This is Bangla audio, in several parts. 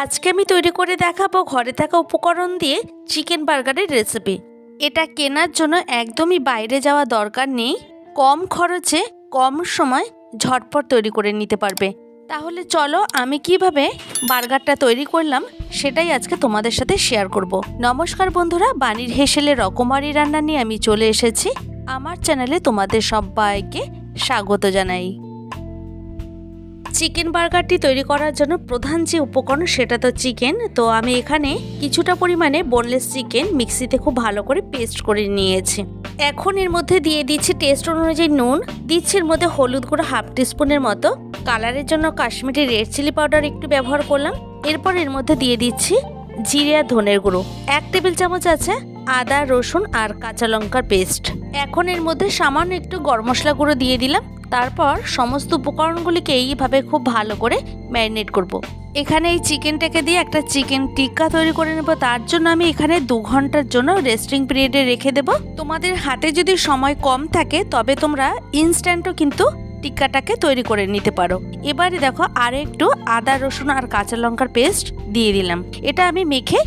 আজকে আমি তৈরি করে দেখাবো ঘরে থাকা উপকরণ দিয়ে চিকেন বার্গারের রেসিপি। এটা কেনার জন্য একদমই বাইরে যাওয়া দরকার নেই। কম খরচে, কম সময় ঝটপট তৈরি করে নিতে পারবে। তাহলে চলো আমি কীভাবে বার্গারটা তৈরি করলাম সেটাই আজকে তোমাদের সাথে শেয়ার করব। নমস্কার বন্ধুরা বাণীর হেসেলে রকমারি রান্না নিয়ে আমি চলে এসেছি। আমার চ্যানেলে তোমাদের সবাইকে স্বাগত জানাই। চিকেন বার্গারটি তৈরি করার জন্য প্রধান যে উপকরণ সেটা তো চিকেন। তো আমি এখানে কিছুটা পরিমাণে বোনলেস চিকেন মিক্সিতে খুব ভালো করে পেস্ট করে নিয়েছি। এখন এর মধ্যে দিয়ে দিচ্ছি টেস্ট অনুযায়ী নুন। দিচ্ছি এর মধ্যে হলুদ গুঁড়ো হাফ টিস্পুনের মতো। কালারের জন্য কাশ্মীরি রেড চিলি পাউডার একটু ব্যবহার করলাম। এরপর এর মধ্যে দিয়ে দিচ্ছি জিরে আর ধনের গুঁড়ো। এক টেবিল চামচ আছে আদা, রসুন আর কাঁচা লঙ্কার পেস্ট এখন এর মধ্যে সামান্য একটু গরম মশলা গুঁড়ো দিয়ে দিলাম। তারপর সমস্ত উপকরণগুলিকে এইভাবে খুব ভালো করে ম্যারিনেট করব। এখানে এই চিকেনটাকে দিয়ে একটা চিকেন টিক্কা তৈরি করে নেব। তার জন্য আমি এখানে দু ঘণ্টার জন্য রেস্টিং পিরিয়ডে রেখে দেব। তোমাদের হাতে যদি সময় কম থাকে, তবে তোমরা ইনস্ট্যান্টও কিন্তু টিক্কাটাকে তৈরি করে নিতে পারো। এবারে দেখো আর একটু আদা, রসুন আর কাঁচা লঙ্কার পেস্ট দিয়ে দিলাম। এটা আমি মেখে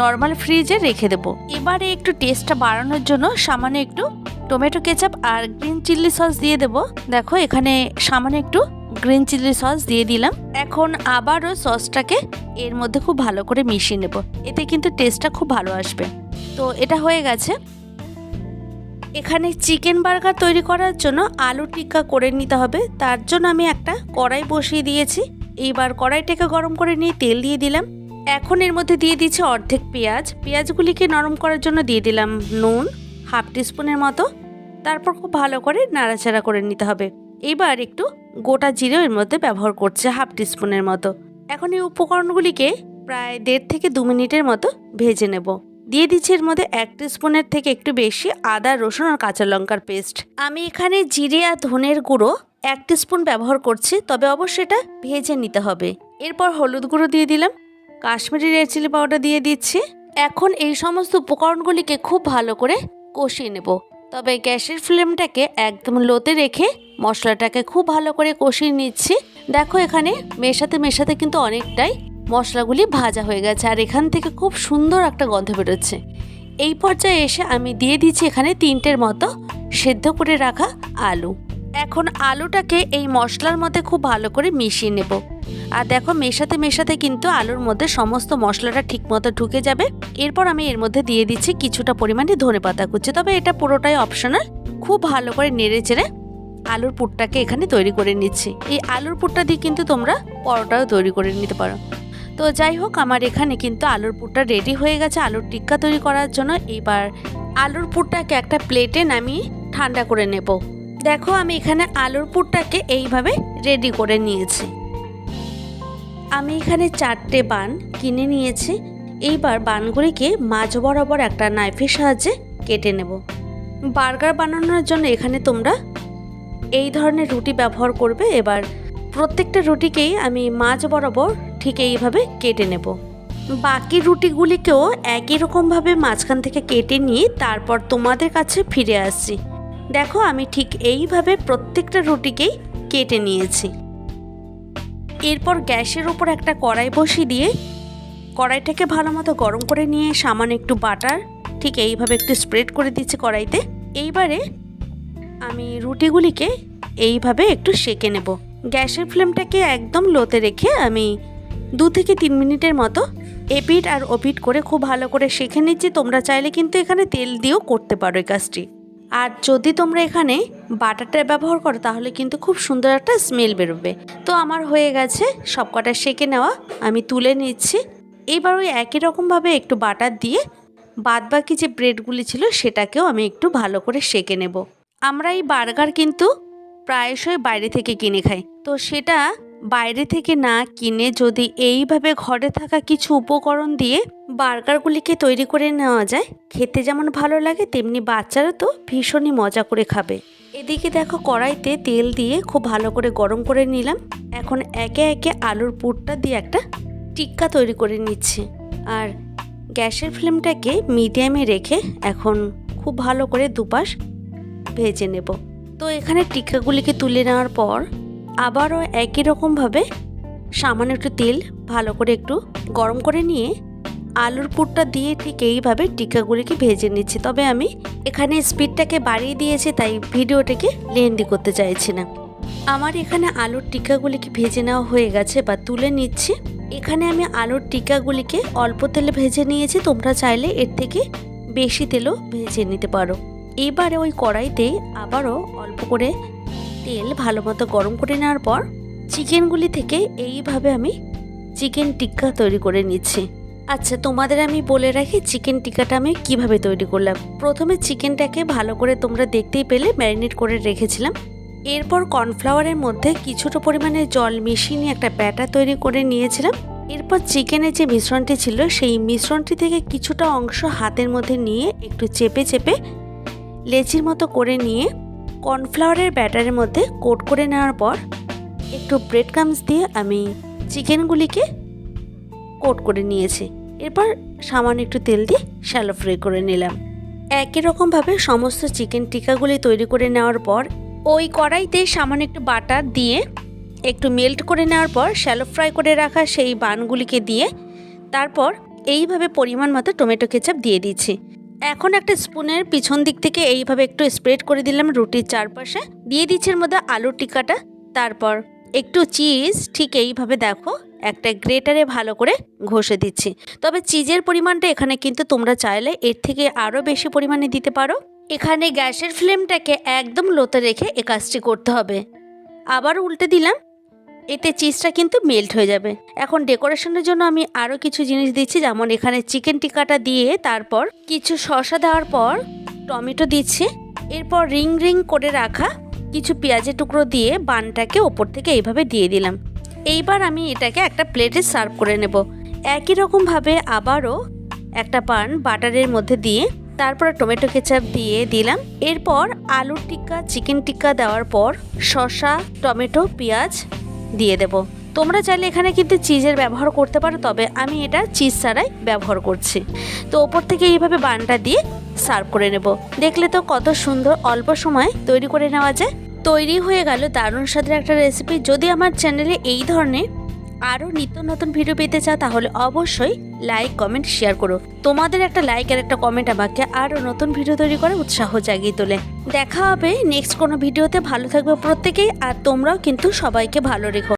নর্মাল ফ্রিজে রেখে দেবো। এবারে একটু টেস্টটা বাড়ানোর জন্য সামান্য একটু টমেটো কেচাপ আর গ্রিন চিল্লি সস দিয়ে দেবো। দেখো, এখানে সামান্য একটু গ্রিন চিলি সস দিয়ে দিলাম। এখন আবারও সসটাকে এর মধ্যে খুব ভালো করে মিশিয়ে নেব। এতে কিন্তু টেস্টটা খুব ভালো আসবে। তো এটা হয়ে গেছে। এখানে চিকেন বার্গার তৈরি করার জন্য আলু টিক্কা করে নিতে হবে। তার জন্য আমি একটা কড়াই বসিয়ে দিয়েছি। এইবার কড়াইটাকে গরম করে নিয়ে তেল দিয়ে দিলাম। এখন এর মধ্যে দিয়ে দিচ্ছি অর্ধেক পেঁয়াজ। পেঁয়াজগুলিকে নরম করার জন্য দিয়ে দিলাম নুন, হাফ টিস্পুনের মতো। তারপর খুব ভালো করে নাড়াচাড়া করে নিতে হবে। এবার একটু গোটা জিরেও এর মধ্যে ব্যবহার করছে হাফ টিস্পুনের মতো। এখন এই উপকরণগুলিকে প্রায় দেড় থেকে দু মিনিটের মতো ভেজে নেব। দিয়ে দিচ্ছি এর মধ্যে এক স্পুনের থেকে একটু বেশি আদা, রসুন আর কাঁচা লঙ্কার পেস্ট। আমি এখানে জিরে আর ধনের গুঁড়ো এক স্পুন ব্যবহার করছি, তবে অবশ্যই এটা ভেজে নিতে হবে। এরপর হলুদ গুঁড়ো দিয়ে দিলাম, কাশ্মীরি রেড চিলি পাউডার দিয়ে দিচ্ছি। এখন এই সমস্ত উপকরণগুলিকে খুব ভালো করে কষিয়ে নেব। তবে গ্যাসের ফ্লেমটাকে একদম লোতে রেখে মশলাটাকে খুব ভালো করে কষিয়ে নিচ্ছি। দেখো এখানে মেশাতে মেশাতে কিন্তু অনেকটাই মশলাগুলি ভাজা হয়ে গেছে আর এখান থেকে খুব সুন্দর একটা গন্ধ বেরোচ্ছে। এই পর্যায়ে এসে আমি দিয়ে দিচ্ছি এখানে তিনটের মতো সেদ্ধ করে রাখা আলু। এখন আলুটাকে এই মশলার মধ্যে খুব ভালো করে মিশিয়ে নেব। আর দেখো মেশাতে মেশাতে কিন্তু আলুর মধ্যে সমস্ত মশলাটা ঠিকমতো ঢুকে যাবে। এরপর আমি এর মধ্যে দিয়ে দিচ্ছি কিছুটা পরিমাণে ধনে পাতা কুচি। তবে এটা পুরোটাই অপশনাল খুব ভালো করে নেড়ে চেড়ে আলুর পুরটাকে এখানে তৈরি করে নিচ্ছি। এই আলুর পুরটা দিয়ে কিন্তু তোমরা পরোটাও তৈরি করে নিতে পারো। তো যাই হোক, আমার এখানে কিন্তু আলুর পুরটা রেডি হয়ে গেছে, আলুর টিক্কা তৈরি করার জন্য। এবার আলুর পুরটাকে একটা প্লেটে নামিয়ে ঠান্ডা করে নেব। দেখো আমি এখানে আলুর পুরটাকে এইভাবে রেডি করে নিয়েছি। আমি এখানে চারটে বান কিনে নিয়েছি। এইবার বানগুলিকে মাঝ বরাবর একটা নাইফের সাহায্যে কেটে নেব। বার্গার বানানোর জন্য এখানে তোমরা এই ধরনের রুটি ব্যবহার করবে। এবার প্রত্যেকটা রুটিকেই আমি মাঝ বরাবর ঠিক এইভাবে কেটে নেব। বাকি রুটিগুলিকেও একই রকমভাবে মাঝখান থেকে কেটে নিয়ে তারপর তোমাদের কাছে ফিরে আসছি। দেখো, আমি ঠিক এইভাবে প্রত্যেকটা রুটিকেই কেটে নিয়েছি। এরপর গ্যাসের উপর একটা কড়াই বসিয়ে দিয়ে কড়াইটাকে ভালো মতো গরম করে নিয়ে সামান্য একটু বাটার, ঠিক এইভাবে একটু স্প্রেড করে দিচ্ছি কড়াইতে। এইবারে আমি রুটিগুলিকে এইভাবে একটু সেকে নেব। গ্যাসের ফ্লেমটাকে একদম লোতে রেখে আমি দু থেকে তিন মিনিটের মতো এপিট আর ওপিট করে খুব ভালো করে শেখে নিচ্ছি। তোমরা চাইলে কিন্তু এখানে তেল দিয়েও করতে পারো এই কাজটি। আর যদি তোমরা এখানে বাটারটা ব্যবহার করো, তাহলে কিন্তু খুব সুন্দর একটা স্মেল বেরোবে। তো আমার হয়ে গেছে সব কটা সেকে নেওয়া, আমি তুলে নিচ্ছি। এবার ওই একই রকমভাবে একটু বাটার দিয়ে বাদ বাকি যে ব্রেডগুলি ছিল, সেটাকেও আমি একটু ভালো করে সেকে নেব। আমরা এই বার্গার কিন্তু প্রায়শই বাইরে থেকে কিনে খাই। তো সেটা বাইরে থেকে না কিনে যদি এইভাবে ঘরে থাকা কিছু উপকরণ দিয়ে বার্গারগুলিকে তৈরি করে নেওয়া যায়, খেতে যেমন ভালো লাগে, তেমনি বাচ্চারা তো ভীষণই মজা করে খাবে। এদিকে দেখো কড়াইতে তেল দিয়ে খুব ভালো করে গরম করে নিলাম। এখন একে একে আলুর পুরটা দিয়ে একটা টিক্কা তৈরি করে নিচ্ছি। আর গ্যাসের ফ্লেমটাকে মিডিয়ামে রেখে এখন খুব ভালো করে দুপাশ ভেজে নেব। তো এখানে টিক্কাগুলিকে তুলে নেওয়ার পর আবারও একই রকমভাবে সামান্য একটু তেল ভালো করে একটু গরম করে নিয়ে আলুর পুরটা দিয়ে ঠিক এইভাবে টিক্কাগুলিকে ভেজে নিচ্ছি। তবে আমি এখানে স্পিডটাকে বাড়িয়ে দিয়েছি, তাই ভিডিওটাকে লেন্দি করতে চাইছি না। আমার এখানে আলুর টিক্কাগুলিকে ভেজে নেওয়া হয়ে গেছে বা তুলে নিচ্ছি। এখানে আমি আলুর টিক্কাগুলিকে অল্প তেলে ভেজে নিয়েছি, তোমরা চাইলে এর থেকে বেশি তেলও ভেজে নিতে পারো। এবারে ওই কড়াইতে আবারও অল্প করে তেল ভালো মতো গরম করে নেওয়ার পর চিকেনগুলি থেকে এইভাবে আমি চিকেন টিক্কা তৈরি করে নিচ্ছি। আচ্ছা তোমাদের আমি বলে রাখি চিকেন টিক্কাটা আমি কীভাবে তৈরি করলাম। প্রথমে চিকেনটাকে ভালো করে তোমরা দেখতেই পেলে, ম্যারিনেট করে রেখেছিলাম। এরপর কর্নফ্লাওয়ারের মধ্যে কিছুটা পরিমাণে জল মিশিয়ে নিয়ে একটা ব্যাটার তৈরি করে নিয়েছিলাম। এরপর চিকেনের যে মিশ্রণটি ছিল, সেই মিশ্রণটি থেকে কিছুটা অংশ হাতের মধ্যে নিয়ে একটু চেপে চেপে লেচির মতো করে নিয়ে কর্নফ্লাওয়ারের ব্যাটারের মধ্যে কোট করে নেওয়ার পর একটু ব্রেড ক্রামস দিয়ে আমি চিকেনগুলিকে কোট করে নিয়েছি। এরপর সামান্য একটু তেল দিয়ে শ্যালো ফ্রাই করে নিলাম। একই রকমভাবে সমস্ত চিকেন টিকাগুলি তৈরি করে নেওয়ার পর ওই কড়াইতে সামান্য একটু বাটার দিয়ে একটু মেল্ট করে নেওয়ার পর শ্যালো ফ্রাই করে রাখা সেই বানগুলিকে দিয়ে তারপর এইভাবে পরিমাণ মতো টমেটো কেচাপ দিয়ে দিচ্ছি। এখন একটা স্পুনের পিছন দিক থেকে এইভাবে একটু স্প্রেড করে দিলাম রুটির চারপাশে। দিয়ে দিচ্ছি এর মধ্যে আলুর টিকাটা। তারপর একটু চিজ ঠিক এইভাবে দেখো, একটা গ্রেটারে ভালো করে ঘষে দিচ্ছি। তবে চিজের পরিমাণটা এখানে কিন্তু তোমরা চাইলে এর থেকে আরও বেশি পরিমাণে দিতে পারো। এখানে গ্যাসের ফ্লেমটাকে একদম লোতে রেখে এ কাজটি করতে হবে। আবার উল্টে দিলাম এতে চিজটা কিন্তু মেল্ট হয়ে যাবে। এখন ডেকোরেশনের জন্য আমি আরও কিছু জিনিস দিচ্ছি, যেমন এখানে চিকেন টিকাটা দিয়ে তারপর কিছু শসা দেওয়ার পর টমেটো দিচ্ছি। এরপর রিং রিং করে রাখা কিছু পেঁয়াজের টুকরো দিয়ে বানটাকে ওপর থেকে এইভাবে দিয়ে দিলাম। এইবার আমি এটাকে একটা প্লেটে সার্ভ করে নেব। একই রকমভাবে আবারও একটা পান বাটারের মধ্যে দিয়ে তারপর টমেটো কেচাপ দিয়ে দিলাম। এরপর আলুর টিক্কা চিকেন টিক্কা দেওয়ার পর শসা, টমেটো, পেঁয়াজ দিয়ে দেব। তোমরা চাইলে এখানে কিন্তু চিজের ব্যবহার করতে পারো, তবে আমি এটা চিজ ছাড়াই ব্যবহার করছি। তো ওপর থেকে এইভাবে বানটা দিয়ে সার্ভ করে নেব। দেখলে তো কত সুন্দর অল্প সময়ে তৈরি করে নেওয়া যায়। তৈরি হয়ে গেল দারুণ স্বাদের একটা রেসিপি যদি আমার চ্যানেলে এই ধরনের আরও নিত্য নতুন ভিডিও পেতে চাও তাহলে অবশ্যই লাইক কমেন্ট শেয়ার করো। তোমাদের একটা লাইক আর একটা কমেন্ট আমাকে আরও নতুন ভিডিও তৈরি করে উৎসাহ জাগিয়ে তোলে। দেখা হবে নেক্সট কোনো ভিডিওতে ভালো থাকবে প্রত্যেকেই আর তোমরাও কিন্তু সবাইকে ভালো রেখো।